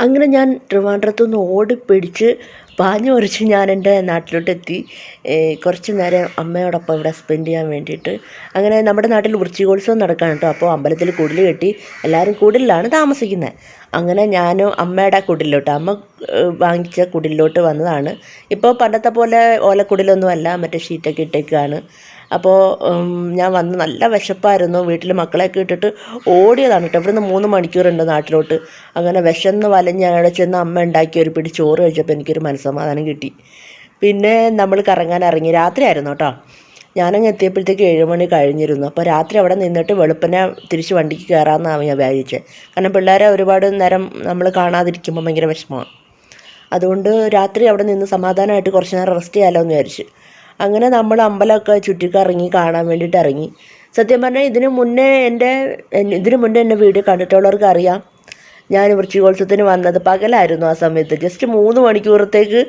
അങ്ങനെ ഞാൻ ട്രിവാൻഡ്രത്തു നിന്ന് ഓടിപ്പിടിച്ച് പാഞ്ഞു പറിച്ച് ഞാൻ എന്റെ നാട്ടിലോട്ടെത്തി. കുറച്ച് നേരം അമ്മയോടൊപ്പം ഇവിടെ സ്പെൻഡ് ചെയ്യാൻ വേണ്ടിയിട്ട്. അങ്ങനെ നമ്മുടെ നാട്ടിൽ വൃശ്ചികോത്സവം നടക്കുകയാണ് കേട്ടോ. അപ്പോൾ അമ്പലത്തിൽ കുടിൽ കെട്ടി എല്ലാവരും കുടിലാണ് താമസിക്കുന്നത്. അങ്ങനെ ഞാനും അമ്മയുടെ കുടിലോട്ട് അമ്മ വാങ്ങിച്ച കുടിലോട്ട് വന്നതാണ്. ഇപ്പോൾ പണ്ടത്തെ പോലെ ഓലക്കുടിലൊന്നും അല്ല മറ്റേ ഷീറ്റൊക്കെ ഇട്ടേക്കാണ്. അപ്പോൾ ഞാൻ വന്ന് നല്ല വിശപ്പായിരുന്നു. വീട്ടിൽ മക്കളെയൊക്കെ ഇട്ടിട്ട് ഓടിയതാണ് കേട്ടോ. ഇവിടുന്ന് മൂന്ന് മണിക്കൂറുണ്ട് നാട്ടിലോട്ട്. അങ്ങനെ വിശന്ന് വലഞ്ഞ് അവിടെ ചെന്ന് അമ്മ ഉണ്ടാക്കി ഒരു പിടി ചോറ് കഴിച്ചപ്പോൾ എനിക്കൊരു മനസ്സമാധാനം കിട്ടി. പിന്നെ നമ്മൾ കറങ്ങാൻ ഇറങ്ങി. രാത്രിയായിരുന്നു കേട്ടോ. ഞാനങ്ങ് എത്തിയപ്പോഴത്തേക്ക് ഏഴ് മണി കഴിഞ്ഞിരുന്നു. അപ്പോൾ രാത്രി അവിടെ നിന്നിട്ട് വെളുപ്പിനെ തിരിച്ച് വണ്ടിക്ക് കയറാമെന്നാണ് ഞാൻ വിചാരിച്ചത് കാരണം പിള്ളേരെ ഒരുപാട് നേരം നമ്മൾ കാണാതിരിക്കുമ്പോൾ ഭയങ്കര വിഷമമാണ്. അതുകൊണ്ട് രാത്രി അവിടെ നിന്ന് സമാധാനമായിട്ട് കുറച്ച് നേരം റെസ്റ്റ് ചെയ്യാമല്ലോ എന്ന് വിചാരിച്ചു. അങ്ങനെ നമ്മൾ അമ്പലമൊക്കെ ചുറ്റിക്കറങ്ങി കാണാൻ വേണ്ടിയിട്ട് ഇറങ്ങി. സത്യം പറഞ്ഞാൽ ഇതിന് മുന്നേ എന്റെ ഇതിന് മുന്നേ എന്റെ വീട് കണ്ടിട്ടുള്ളവർക്ക് അറിയാം ഞാൻ വൃശ്ചികോത്സവത്തിന് വന്നത് പകലായിരുന്നു ആ സമയത്ത്. ജസ്റ്റ് മൂന്ന് മണിക്കൂറത്തേക്ക്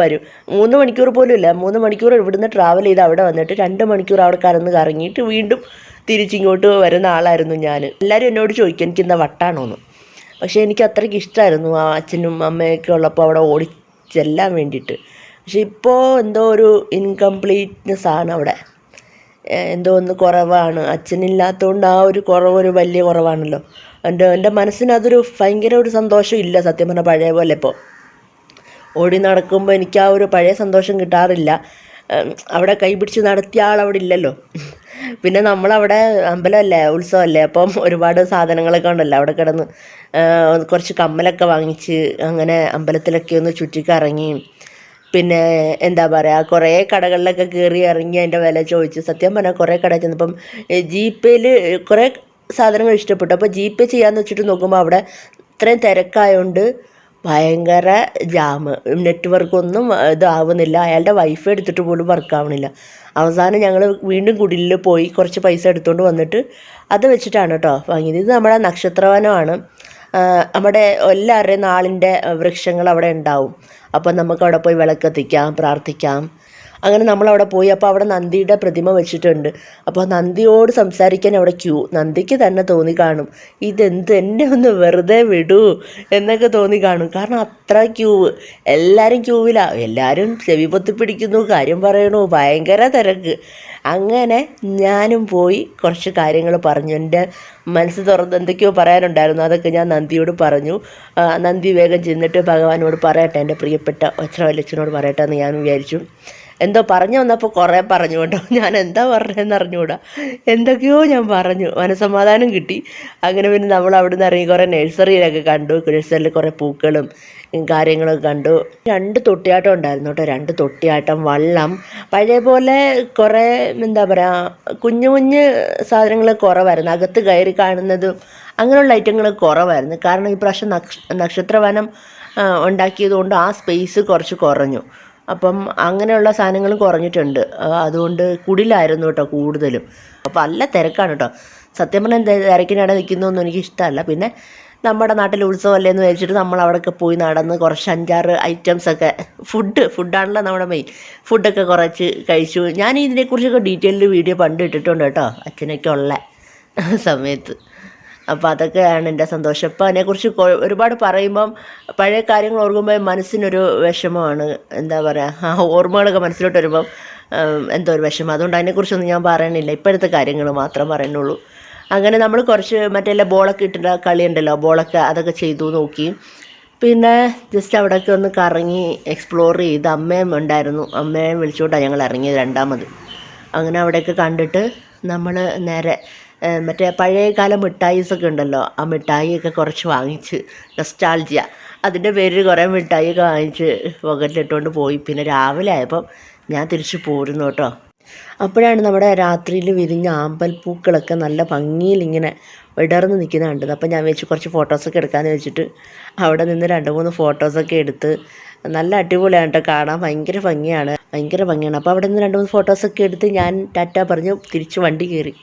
വരും. മൂന്ന് മണിക്കൂർ പോലും ഇല്ല. മൂന്ന് മണിക്കൂർ ഇവിടുന്ന് ട്രാവൽ ചെയ്ത് അവിടെ വന്നിട്ട് രണ്ട് മണിക്കൂർ അവിടെ കറന്ന് കറങ്ങിയിട്ട് വീണ്ടും തിരിച്ചിങ്ങോട്ട് വരുന്ന ആളായിരുന്നു ഞാൻ എല്ലാവരും എന്നോട് ചോദിക്കും എനിക്ക് എന്താ വട്ടാണോന്ന്? പക്ഷേ എനിക്ക് അത്രയ്ക്ക് ഇഷ്ടമായിരുന്നു ആ അച്ഛനും അമ്മയൊക്കെ ഉള്ളപ്പോൾ അവിടെ ഓടി ചെല്ലാൻ വേണ്ടിയിട്ട്. പക്ഷെ ഇപ്പോൾ എന്തോ ഒരു ഇൻകംപ്ലീറ്റ്നെസ് ആണ് അവിടെ. എന്തോ ഒന്ന് കുറവാണ്. അച്ഛനില്ലാത്തതുകൊണ്ട് ആ ഒരു കുറവ് ഒരു വലിയ കുറവാണല്ലോ. എന്റെ എന്റെ മനസ്സിന് അതൊരു ഭയങ്കര ഒരു സന്തോഷം ഇല്ല സത്യം പറഞ്ഞാൽ പഴയ പോലെ ഇപ്പോൾ. ഓടി നടക്കുമ്പോൾ എനിക്ക് ആ ഒരു പഴയ സന്തോഷം കിട്ടാറില്ല. അവിടെ കൈ പിടിച്ച് നടത്തിയ ആൾ അവിടെ ഇല്ലല്ലോ. പിന്നെ നമ്മളവിടെ അമ്പലമല്ലേ ഉത്സവമല്ലേ? അപ്പം ഒരുപാട് സാധനങ്ങളൊക്കെ ഉണ്ടല്ലോ അവിടെ കിടന്ന്. കുറച്ച് കമ്മലൊക്കെ വാങ്ങിച്ച് അങ്ങനെ അമ്പലത്തിലൊക്കെ ഒന്ന് ചുറ്റിക്കറങ്ങി. പിന്നെ എന്താ പറയുക കുറേ കടകളിലൊക്കെ കയറി ഇറങ്ങി അതിന്റെ വില ചോദിച്ച് സത്യം പറഞ്ഞാൽ കുറേ കട ചെന്നപ്പം ജി കുറേ സാധനങ്ങൾ ഇഷ്ടപ്പെട്ടു. അപ്പോൾ ജി പേ ചെയ്യാമെന്ന് വെച്ചിട്ട് നോക്കുമ്പോൾ അവിടെ ഇത്രയും തിരക്കായതുകൊണ്ട് ഭയങ്കര ജാമ് നെറ്റ്വർക്ക് ഒന്നും ഇതാവുന്നില്ല. അയാളുടെ വൈഫൈ എടുത്തിട്ട് പോലും വർക്ക് ആവണില്ല. അവസാനം ഞങ്ങൾ വീണ്ടും കുടിലിൽ പോയി കുറച്ച് പൈസ എടുത്തുകൊണ്ട് വന്നിട്ട് അത് വെച്ചിട്ടാണ് കേട്ടോ വാങ്ങിയത്. ഇത് നമ്മുടെ നക്ഷത്രവനമാണ്. നമ്മുടെ എല്ലാവരുടെയും നാളിന്റെ വൃക്ഷങ്ങൾ അവിടെ ഉണ്ടാവും. അപ്പോൾ നമുക്ക് അവിടെ പോയി വിളക്ക് കത്തിക്കാം പ്രാർത്ഥിക്കാം. അങ്ങനെ നമ്മൾ അവിടെ പോയി. അപ്പോൾ അവിടെ നന്ദിയുടെ പ്രതിമ വെച്ചിട്ടുണ്ട്. അപ്പോൾ നന്ദിയോട് സംസാരിക്കാൻ അവിടെ ക്യൂ. നന്ദിക്ക് തന്നെ തോന്നി കാണും. ഇതെന്ത് എന്നെ ഒന്ന് വെറുതെ വിടൂ എന്നൊക്കെ തോന്നി കാണും. കാരണം അത്ര ക്യൂ. എല്ലാവരും ക്യൂവിലാണ് എല്ലാവരും ചെവി പൊത്തിപ്പിടിക്കുന്നു കാര്യം പറയണു. ഭയങ്കര തിരക്ക്. അങ്ങനെ ഞാനും പോയി കുറച്ച് കാര്യങ്ങൾ പറഞ്ഞു. എന്റെ മനസ്സ് തുറന്ന് എന്തൊക്കെയോ പറയാനുണ്ടായിരുന്നു. അതൊക്കെ ഞാൻ നന്ദിയോട് പറഞ്ഞു. നന്ദി വേഗം ചെന്നിട്ട് ഭഗവാനോട് പറയട്ടെ. എന്റെ പ്രിയപ്പെട്ട ഒച്ചവല്ലച്ചനോട് പറയട്ടെ എന്ന് ഞാൻ വിചാരിച്ചു. എന്തോ പറഞ്ഞു വന്നപ്പോൾ കുറേ പറഞ്ഞു കേട്ടോ. ഞാൻ എന്താ പറഞ്ഞതെന്ന് അറിഞ്ഞുകൂടാ എന്തൊക്കെയോ ഞാൻ പറഞ്ഞു. മനസമാധാനം കിട്ടി. അങ്ങനെ പിന്നെ നമ്മൾ അവിടെ നിന്ന് ഇറങ്ങി കുറേ നഴ്സറിയിലൊക്കെ കണ്ടു. നഴ്സറിയിൽ കുറേ പൂക്കളും കാര്യങ്ങളൊക്കെ കണ്ടു. രണ്ട് തൊട്ടിയാട്ടം ഉണ്ടായിരുന്നു കേട്ടോ. രണ്ട് തൊട്ടിയാട്ടം വള്ളം. പഴയ പോലെ കുറേ എന്താ പറയുക കുഞ്ഞു കുഞ്ഞ് സാധനങ്ങൾ കുറവായിരുന്നു. അകത്ത് കയറി കാണുന്നതും അങ്ങനെയുള്ള ഐറ്റങ്ങൾ കുറവായിരുന്നു. കാരണം ഈ പ്രാവശ്യം നക്ഷ നക്ഷത്രവനം ഉണ്ടാക്കിയതുകൊണ്ട് ആ സ്പേസ് കുറച്ച് കുറഞ്ഞു. അപ്പം അങ്ങനെയുള്ള സാധനങ്ങളും കുറഞ്ഞിട്ടുണ്ട്. അതുകൊണ്ട് കുടിലായിരുന്നു കേട്ടോ കൂടുതലും. അപ്പം നല്ല തിരക്കാണ് കേട്ടോ. സത്യം പറഞ്ഞാൽ തിരക്കിനിടെ നിൽക്കുന്നൊന്നും എനിക്ക് ഇഷ്ടമല്ല പിന്നെ നമ്മുടെ നാട്ടിൽ ഉത്സവമല്ലേ എന്ന് വെച്ചിട്ട് നമ്മൾ അവിടെയൊക്കെ പോയി നടന്ന് കുറച്ച് അഞ്ചാറ് ഐറ്റംസൊക്കെ ഫുഡ് ഫുഡാണല്ലോ നമ്മുടെ മെയിൻ ഫുഡൊക്കെ കുറച്ച് കഴിച്ചു. ഞാൻ ഇതിനെക്കുറിച്ചൊക്കെ ഡീറ്റെയിൽഡ് വീഡിയോ പണ്ട് ഇട്ടിട്ടുണ്ട് കേട്ടോ. അച്ഛനൊക്കെ ഉള്ള സമയത്ത്. അപ്പോൾ അതൊക്കെയാണ് എന്റെ സന്തോഷം. ഇപ്പോൾ അതിനെക്കുറിച്ച് ഒരുപാട് പറയുമ്പം പഴയ കാര്യങ്ങൾ ഓർക്കുമ്പോൾ മനസ്സിനൊരു വിഷമമാണ്. എന്താ പറയുക ആ ഓർമ്മകളൊക്കെ മനസ്സിലോട്ട് വരുമ്പം എന്തോ ഒരു വിഷമം. അതുകൊണ്ട് അതിനെക്കുറിച്ചൊന്നും ഞാൻ പറയണില്ല. ഇപ്പോഴത്തെ കാര്യങ്ങൾ മാത്രം പറയുന്നുള്ളൂ. അങ്ങനെ നമ്മൾ കുറച്ച് മറ്റേ ബോളൊക്കെ ഇട്ടിട്ട് കളിയുണ്ടല്ലോ ബോളൊക്കെ അതൊക്കെ ചെയ്തു നോക്കി. പിന്നെ ജസ്റ്റ് അവിടെയൊക്കെ ഒന്ന് കറങ്ങി എക്സ്പ്ലോർ ചെയ്ത് അമ്മയും ഉണ്ടായിരുന്നു. അമ്മയെ വിളിച്ചുകൊണ്ടാണ് ഞങ്ങൾ ഇറങ്ങിയത് രണ്ടാമത്. അങ്ങനെ അവിടെയൊക്കെ കണ്ടിട്ട് നമ്മൾ നേരെ മറ്റേ പഴയകാല മിഠായിസൊക്കെ ഉണ്ടല്ലോ. ആ മിഠായിയൊക്കെ കുറച്ച് വാങ്ങിച്ച് നൊസ്റ്റാൾജിയ അതിന്റെ പേരിൽ കുറേ മിഠായിയൊക്കെ വാങ്ങിച്ച് പോക്കറ്റിലിട്ടുകൊണ്ട് പോയി. പിന്നെ രാവിലെ ആയപ്പം ഞാൻ തിരിച്ച് പോരുന്നു കേട്ടോ. അപ്പോഴാണ് നമ്മുടെ രാത്രിയിൽ വിരിഞ്ഞ ആമ്പൽപ്പൂക്കളൊക്കെ നല്ല ഭംഗിയിൽ ഇങ്ങനെ വിടർന്ന് നിൽക്കുന്നത് കണ്ടത്. അപ്പോൾ ഞാൻ വെച്ച് കുറച്ച് ഫോട്ടോസൊക്കെ എടുക്കാമെന്ന് വെച്ചിട്ട് അവിടെ നിന്ന് രണ്ട് മൂന്ന് ഫോട്ടോസൊക്കെ എടുത്ത് നല്ല അടിപൊളിയാണ് കേട്ടോ. കാണാൻ ഭയങ്കര ഭംഗിയാണ്. ഭയങ്കര ഭംഗിയാണ്. അപ്പോൾ അവിടെ നിന്ന് രണ്ട് മൂന്ന് ഫോട്ടോസൊക്കെ എടുത്ത് ഞാൻ ടാറ്റ പറഞ്ഞു തിരിച്ച് വണ്ടി കയറി.